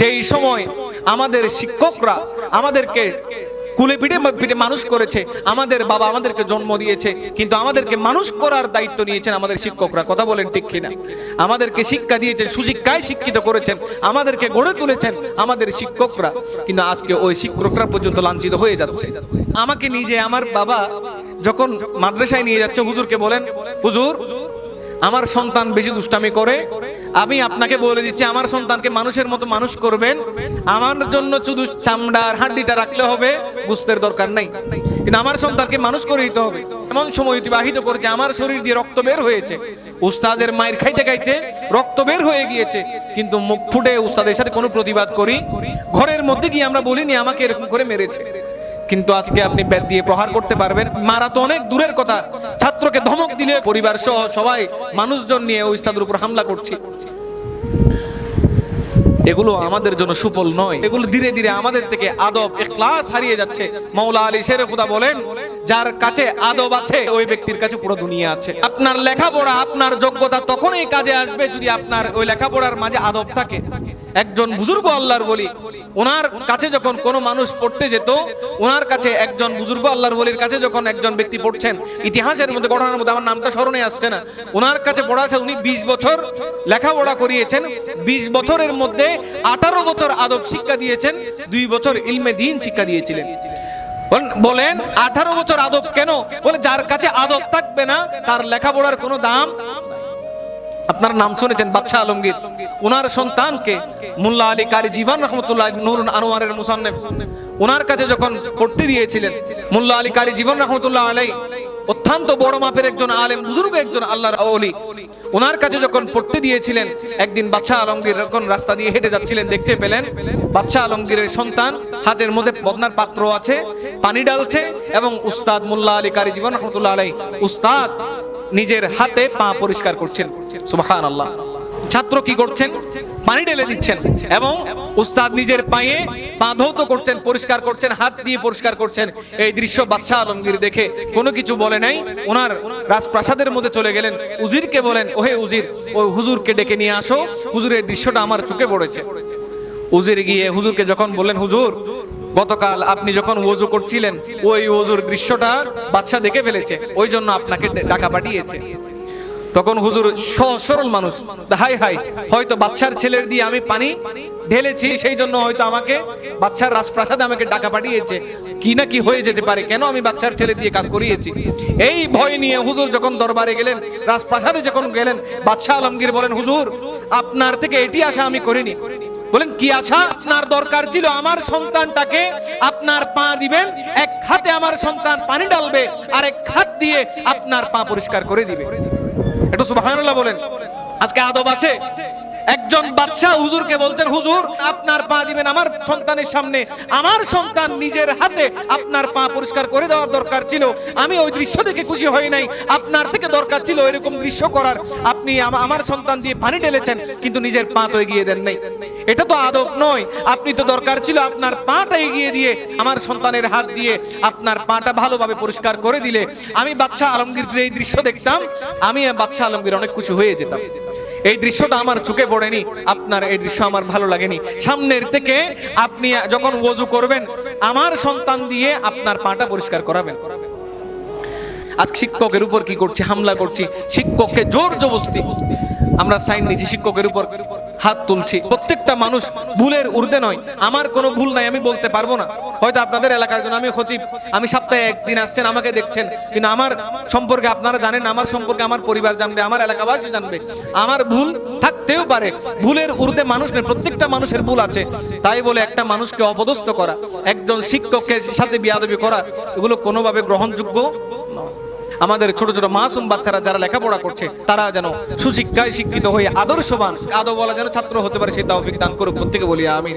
যেই সময় আমাদের শিক্ষকরা আমাদেরকে কুলে পিঠে পিঠে মানুষ করেছে, আমাদের বাবা আমাদেরকে জন্ম দিয়েছে, কিন্তু আমাদেরকে মানুষ করার দায়িত্ব নিয়েছেন আমাদের শিক্ষকরা। কথা বলেন ঠিক কিনা? আমাদেরকে শিক্ষা দিয়েছেন, সুশিক্ষায় শিক্ষিত করেছেন, আমাদেরকে গড়ে তুলেছেন আমাদের শিক্ষকরা। কিন্তু আজকে ওই শিক্ষকরা পর্যন্ত লাঞ্ছিত হয়ে যাচ্ছে। আমাকে নিজে আমার বাবা যখন মাদ্রাসায় নিয়ে যাচ্ছে, হুজুরকে বলেন, হুজুর, আমার সন্তান বেশি দুষ্টামি করে আমি আপনাকে বলে দিচ্ছি, আমার সন্তানকে মানুষের মতো মানুষ করবেন। আমার জন্য শুধু চামড়ার হাড্ডিটা রাখলে হবে গুস্তের দরকার নাই। কিন্তু আমার সন্তানকে মানুষ করে দিতে হবে। এমন সময় অতিবাহিত করেছে, আমার শরীর দিয়ে রক্ত বের হয়েছে। উস্তাদের মায়ের খাইতে খাইতে রক্ত বের হয়ে গিয়েছে। কিন্তু মুখ ফুটে উস্তাদের সাথে কোনো প্রতিবাদ করি। ঘরের মধ্যে গিয়ে আমরা বলিনি, আমাকে এরকম করে মেরেছে। কিন্তু আজকে আপনি ব্যাট দিয়ে প্রহার করতে পারবেন। মারা তো অনেক দূরের কথা। ছাত্রকে ধমক দিলে পরিবার সহ সবাই মানুষজন নিয়ে ওই উস্তাদের উপর হামলা করছে। এগুলো আমাদের জন্য সুফল নয়। এগুলো ধীরে ধীরে আমাদের থেকে আদব ক্লাস হারিয়ে যাচ্ছে। মাওলা আলী শের খুদা বলেন, যার কাছে আদব আছে, ওই ব্যক্তির কাছে পুরো দুনিয়া আছে। আপনার লেখাপড়া, আপনার যোগ্যতা তখনই কাজে আসবে যদি আপনার ওই লেখাপড়ার মাঝে আদব থাকে। একজন বুজুর্গ আল্লাহর বলি। ওনার কাছে যখন কোনো মানুষ পড়তে যেত, ওনার কাছে একজন বুজুর্গ আল্লাহর বলির কাছে যখন একজন ব্যক্তি পড়ছেন, ইতিহাসের মধ্যে ঘটনার মধ্যে, আমার নামটা স্মরণে আসছে না। ওনার কাছে পড়া আছে, উনি বিশ বছর লেখাপড়া করিয়েছেন, বিশ বছরের মধ্যে আঠারো বছর আদব শিক্ষা দিয়েছেন, দুই বছর ইলমে দিন শিক্ষা দিয়েছিলেন। বলেন- আঠারো বছর আদব কেন? বলে, যার কাছে আদব থাকবে না, তার লেখাপড়ার কোনো দাম? আপনার নাম শুনেছেন, বাদশাহ আলমগীর। ওনার সন্তানকে মুল্লা আলী কারি জীবন রহমতুল্লাহ নুরুন আনোয়ারের মুসান্নেফ। ওনার কাছে যখন পড়তে দিয়েছিলেন, মুল্লা আলী কারি জীবন রহমতুল্লাহ আলাই, অত্যন্ত বড় মাপের একজন আলেম, বুজুর্গ একজন আল্লাহর অলি ওনার কাছে যখন পড়তে দিয়েছিলেন, একদিন বাদশাহ আলমগীর যখন রাস্তা দিয়ে হেঁটে যাচ্ছিলেন, দেখতে পেলেন বাদশাহ আলমগীরের সন্তান, হাতের মধ্যে বদনার পাত্র আছে, পানি ডালছে এবং উস্তাদ মুল্লা আলী কারি জীবন রহমতুল্লাহ আলাই, উস্তাদ নিজের হাতে পা পরিষ্কার করছেন। সুবহান আল্লাহ ছাত্র কি করছেন? পানি ঢেলে দিচ্ছেন এবং উস্তাদ নিজের পায়ে পা ধৌত করছেন, পরিষ্কার করছেন, হাত দিয়ে পরিষ্কার করছেন। এই দৃশ্য বাদশাহ আলমগীর দেখে কোনো কিছু বলে নাই। ওনার রাজপ্রাসাদের মধ্যে চলে গেলেন। উজিরকে বলেন, ওহে উজির, ওই হুজুরকে ডেকে নিয়ে আসো। হুজুরের দৃশ্যটা আমার চোখে পড়েছে। উজির গিয়ে হুজুরকে যখন বললেন, হুজুর, গতকাল আপনি যখন ওজু করছিলেন, ওই ওজুর দৃশ্যটা বাচ্চা দেখে ফেলেছে। ওই জন্য আপনাকে ডাকা পাঠিয়েছে। তখন হুজুর সরল মানুষ। হাই হাই, হয়তো বাচ্চার ছেলের দিয়ে আমি পানি ঢেলেছি, সেই জন্য হয়তো আমাকে বাচ্চার রাজপ্রাসাদে আমাকে ডাকা পাঠিয়েছে। কি না কি হয়ে যেতে পারে, কেন আমি বাচ্চার ছেলে দিয়ে কাজ করিয়েছি? এই ভয় নিয়ে হুজুর যখন দরবারে গেলেন, রাজপ্রাসাদে যখন গেলেন, বাদশাহ আলমগীর বলেন, হুজুর, আপনার থেকে এটি আশা আমি করিনি। বলেন, কি আশা? আপনার দরকার ছিল আমার সন্তানটাকে আপনার পা দিবেন, এক হাতে আমার সন্তান পানি ডালবে আর এক হাত দিয়ে আপনার পা পরিষ্কার করে দিবে। একটু সুবাহ বলেন। আজকে আদব আছে? একজন বাদশাহ হুজুরকে বলছেন, হুজুর, আপনার পা দিবেন আমার সন্তানের সামনে। আমার সন্তান নিজের হাতে আপনার পা পরিষ্কার করে দেওয়ার দরকার ছিল। আমি ওই দৃশ্য দেখে খুশি হই নাই। আপনার থেকে দরকার ছিল এরকম দৃশ্য করার। আপনি আমার সন্তান দিয়ে পানি ঢেলেছেন, কিন্তু নিজের পা তো এগিয়ে দেন নাই। এটা তো আদব নয়। আপনি তো দরকার ছিল আপনার পাটা এগিয়ে দিয়ে আমার সন্তানের হাত দিয়ে আপনার পাটা ভালোভাবে পরিষ্কার করে দিলে। আমি বাদশাহ আলমগীর এই দৃশ্য দেখতাম, আমি বাদশাহ আলমগীর অনেক খুশি হয়ে যেতাম। এই দৃশ্যটা আমার চোখে পড়েনি, আপনার এই দৃশ্য আমার ভালো লাগেনি। সামনের থেকে আপনি যখন ওজু করবেন, আমার সন্তান দিয়ে আপনার পাটা পরিষ্কার করাবেন। আজ শিক্ষকের উপর কি করছি, হামলা করছি, শিক্ষককে জোর জবস্তি আমরা সাইন নিচ্ছি শিক্ষকের উপর হাত তুলছি। প্রত্যেকটা মানুষ ভুলের ঊর্ধ্বে নয়, আমার কোনো ভুল নাই, আমি বলতে পারব না। হয়তো আপনাদের এলাকার জন্য আমি খতিব। আমি সপ্তাহে একদিন আসছেন, আমাকে দেখছেন। কিন্তু আমার সম্পর্কে আপনারা জানেন, আমার সম্পর্কে আমার পরিবার জানবে, আমার এলাকাবাসী জানবে। আমার ভুল থাকতেও পারে। ভুলের ঊর্ধ্বে মানুষ নেই, প্রত্যেকটা মানুষের ভুল আছে। তাই বলে একটা মানুষকে অপদস্থ করা, একজন শিক্ষককে সাথে বিয়াদবি করা, এগুলো কোনোভাবে গ্রহণযোগ্য আমাদের ছোট ছোট মাসুম বাচ্চারা যারা লেখাপড়া করছে, তারা যেন সুশিক্ষায় শিক্ষিত হয়ে আদর্শবান আদৌ বলা যেন ছাত্র হতে পারে সেই তৌফিক দান করুক। প্রত্যেকে বলি আমি